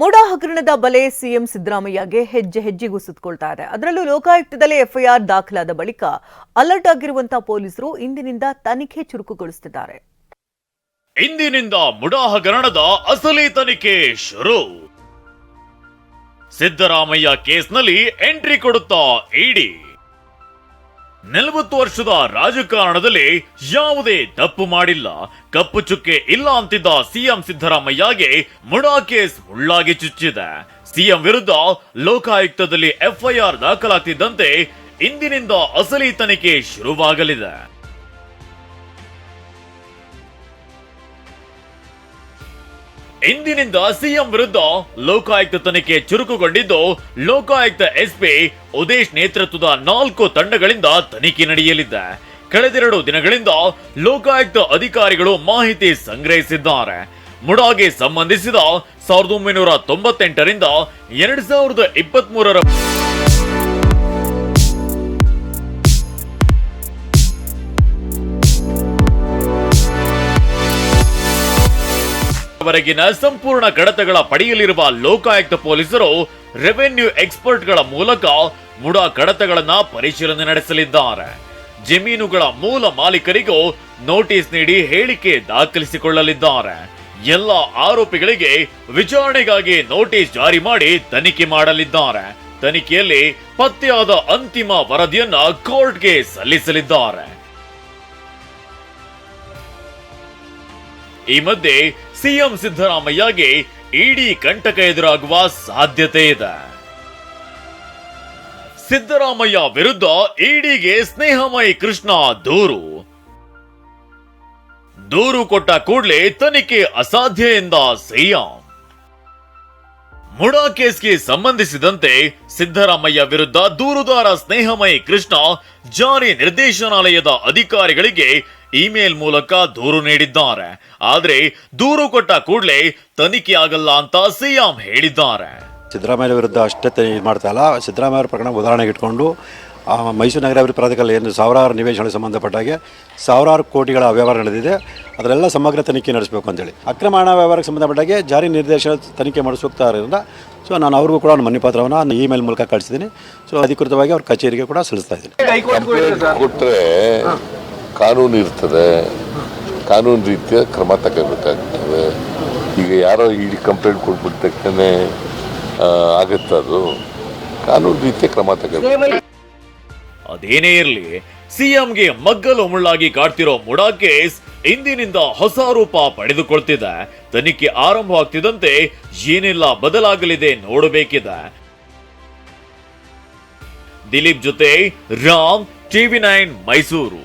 ಮುಡಾ ಹಗರಣದ ಬಲೆ ಸಿಎಂ ಸಿದ್ದರಾಮಯ್ಯಗೆ ಹೆಜ್ಜೆ ಹೆಜ್ಜೆಗೂ ಸುತ್ತಕೊಳ್ತಾ ಇದೆ ಅದರಲ್ಲೂ ಲೋಕಾಯುಕ್ತದಲ್ಲಿ ಎಫ್ಐಆರ್ ದಾಖಲಾದ ಬಳಿಕ ಅಲರ್ಟ್ ಆಗಿರುವಂತಹ ಪೊಲೀಸರು ಇಂದಿನಿಂದ ತನಿಖೆ ಚುರುಕುಗೊಳಿಸುತ್ತಿದ್ದಾರೆ. ಇಂದಿನಿಂದ ಮುಡಾ ಹಗರಣದ ಅಸಲಿ ತನಿಖೆ ಶುರು. ಸಿದ್ದರಾಮಯ್ಯ ಕೇಸ್ನಲ್ಲಿ ಎಂಟ್ರಿ ಕೊಡುತ್ತಾ ಇಡಿ. ನಲವತ್ತು ವರ್ಷದ ರಾಜಕಾರಣದಲ್ಲಿ ಯಾವುದೇ ತಪ್ಪು ಮಾಡಿಲ್ಲ. ಕಪ್ಪು ಚುಕ್ಕೆ ಇಲ್ಲ ಅಂತಿದ್ದ ಸಿಎಂ ಸಿದ್ದರಾಮಯ್ಯಗೆ ಮುಡಾ ಕೇಸ್ ಮುಳ್ಳಾಗಿ ಚುಚ್ಚಿದೆ. ಸಿಎಂ ವಿರುದ್ಧ ಲೋಕಾಯುಕ್ತದಲ್ಲಿ ಎಫ್ಐಆರ್ ದಾಖಲಾಗ್ತಿದ್ದಂತೆ ಇಂದಿನಿಂದ ಅಸಲಿ ತನಿಖೆ ಶುರುವಾಗಲಿದೆ. ಇಂದಿನಿಂದ ಸಿಎಂ ವಿರುದ್ಧ ಲೋಕಾಯುಕ್ತ ತನಿಖೆ ಚುರುಕುಗೊಂಡಿದ್ದು, ಲೋಕಾಯುಕ್ತ ಎಸ್ಪಿ ಉದೇಶ್ ನೇತೃತ್ವದ ನಾಲ್ಕು ತಂಡಗಳಿಂದ ತನಿಖೆ ನಡೆಯಲಿದೆ. ಕಳೆದೆರಡು ದಿನಗಳಿಂದ ಲೋಕಾಯುಕ್ತ ಅಧಿಕಾರಿಗಳು ಮಾಹಿತಿ ಸಂಗ್ರಹಿಸಿದ್ದಾರೆ. ಮುಡಾಗೆ ಸಂಬಂಧಿಸಿದ ಸಾವಿರದ ಒಂಬೈನೂರ ತೊಂಬತ್ತೆಂಟರಿಂದ ಎರಡ್ ಸಾವಿರದ ಇಪ್ಪತ್ತ್ ವರೆಗಿನ ಸಂಪೂರ್ಣ ಕಡತಗಳ ಪಡೆಯಲಿರುವ ಲೋಕಾಯುಕ್ತ ಪೊಲೀಸರು ರೆವೆನ್ಯೂ ಎಕ್ಸ್ಪರ್ಟ್ಗಳ ಮೂಲಕ ಮುಡಾ ಕಡತಗಳನ್ನ ಪರಿಶೀಲನೆ ನಡೆಸಲಿದ್ದಾರೆ. ಜಮೀನುಗಳ ಮೂಲ ಮಾಲೀಕರಿಗೂ ನೋಟಿಸ್ ನೀಡಿ ಹೇಳಿಕೆ ದಾಖಲಿಸಿಕೊಳ್ಳಲಿದ್ದಾರೆ. ಎಲ್ಲ ಆರೋಪಿಗಳಿಗೆ ವಿಚಾರಣೆಗಾಗಿ ನೋಟಿಸ್ ಜಾರಿ ಮಾಡಿ ತನಿಖೆ ಮಾಡಲಿದ್ದಾರೆ. ತನಿಖೆಯಲ್ಲಿ ಪತ್ತೆಯಾದ ಅಂತಿಮ ವರದಿಯನ್ನ ಕೋರ್ಟ್ಗೆ ಸಲ್ಲಿಸಲಿದ್ದಾರೆ. ಈ ಮಧ್ಯೆ ಸಿಎಂ ಸಿದ್ದರಾಮಯ್ಯಗೆ ಇಡಿ ಕಂಟಕ ಎದುರಾಗುವ ಸಾಧ್ಯತೆ ಇದೆ. ಸಿದ್ದರಾಮಯ್ಯ ವಿರುದ್ಧ ಇಡಿಗೆ ಸ್ನೇಹಮಯಿ ಕೃಷ್ಣ ದೂರು. ದೂರು ಕೊಟ್ಟ ಕೂಡಲೇ ತನಿಖೆ ಅಸಾಧ್ಯ ಎಂದ ಸಿಎಂ. ಮುಡಾ ಕೇಸ್ಗೆ ಸಂಬಂಧಿಸಿದಂತೆ ಸಿದ್ದರಾಮಯ್ಯ ವಿರುದ್ಧ ದೂರುದಾರ ಸ್ನೇಹಮಯಿ ಕೃಷ್ಣ ಜಾರಿ ನಿರ್ದೇಶನಾಲಯದ ಅಧಿಕಾರಿಗಳಿಗೆ ಇಮೇಲ್ ಮೂಲಕ ದೂರು ನೀಡಿದ್ದಾರೆ. ಆದ್ರೆ ದೂರು ಕೊಟ್ಟ ಕೂಡಲೇ ತನಿಖೆ ಆಗಲ್ಲ ಅಂತ ಸಿಎಂ ಹೇಳಿದ್ದಾರೆ. ಸಿದ್ದರಾಮಯ್ಯ ವಿರುದ್ಧ ಅಷ್ಟೇ ತನಿ ಇದು ಮಾಡ್ತಾ ಇಲ್ಲ. ಸಿದ್ದರಾಮಯ್ಯ ಅವರ ಪ್ರಕರಣ ಉದಾಹರಣೆಗೆ ಇಟ್ಕೊಂಡು ಆ, ಮೈಸೂರು ನಗರಾಭಿವೃದ್ಧಿ ಪ್ರಾಧಿಕಾರ ಏನು ಸಾವಿರಾರು ನಿವೇಶನಗಳಿಗೆ ಸಂಬಂಧಪಟ್ಟಾಗೆ ಸಾವಿರಾರು ಕೋಟಿಗಳ ವ್ಯವಹಾರ ನಡೆದಿದೆ. ಅದರೆಲ್ಲ ಸಮಗ್ರ ತನಿಖೆ ನಡೆಸಬೇಕು ಅಂತೇಳಿ. ಅಕ್ರಮ ಹಣ ವ್ಯವಹಾರಕ್ಕೆ ಸಂಬಂಧಪಟ್ಟಾಗೆ ಜಾರಿ ನಿರ್ದೇಶನ ತನಿಖೆ ಮಾಡಿಸೋಗ್ತಾ ಇರೋದ್ರಿಂದ ಸೊ ನಾನು ಅವ್ರಿಗೂ ಕೂಡ ಮನೆ ಪತ್ರವನ್ನು ಇಮೇಲ್ ಮೂಲಕ ಕಳಿಸಿದ್ದೀನಿ ಸೊ ಅಧಿಕೃತವಾಗಿ ಅವ್ರ ಕಚೇರಿಗೆ ಕೂಡ ಸಲ್ಲಿಸ್ತಾ ಇದ್ದೀನಿ. ಕೊಟ್ಟರೆ ಕಾನೂನು ಇರ್ತದೆ. ಕಾನೂನು ರೀತಿಯ ಕ್ರಮ ತಗೋಬೇಕಾಗ್ತದೆ ಈಗ ಯಾರೋ ಈ ಕಂಪ್ಲೇಂಟ್ ಕೊಟ್ಬಿಟ್ಟ ತಕ್ಷಣ ಆಗುತ್ತೆ ಅದು. ಕಾನೂನು ರೀತಿಯ ಕ್ರಮ ತಗೋಬೇಕು ಅದೇನೇ ಇರಲಿ, ಸಿಎಂಗೆ ಮಗ್ಗಲು ಮುಳ್ಳಾಗಿ ಕಾಡ್ತಿರೋ ಮುಡಾ ಕೇಸ್ ಇಂದಿನಿಂದ ಹೊಸ ರೂಪ ಪಡೆದುಕೊಳ್ತಿದೆ. ತನಿಖೆ ಆರಂಭವಾಗ್ತಿದ್ದಂತೆ ಏನೆಲ್ಲ ಬದಲಾಗಲಿದೆ ನೋಡಬೇಕಿದೆ. ದಿಲೀಪ್ ಜೊತೆ ರಾಮ್, ಟಿವಿ ನೈನ್ ಮೈಸೂರು.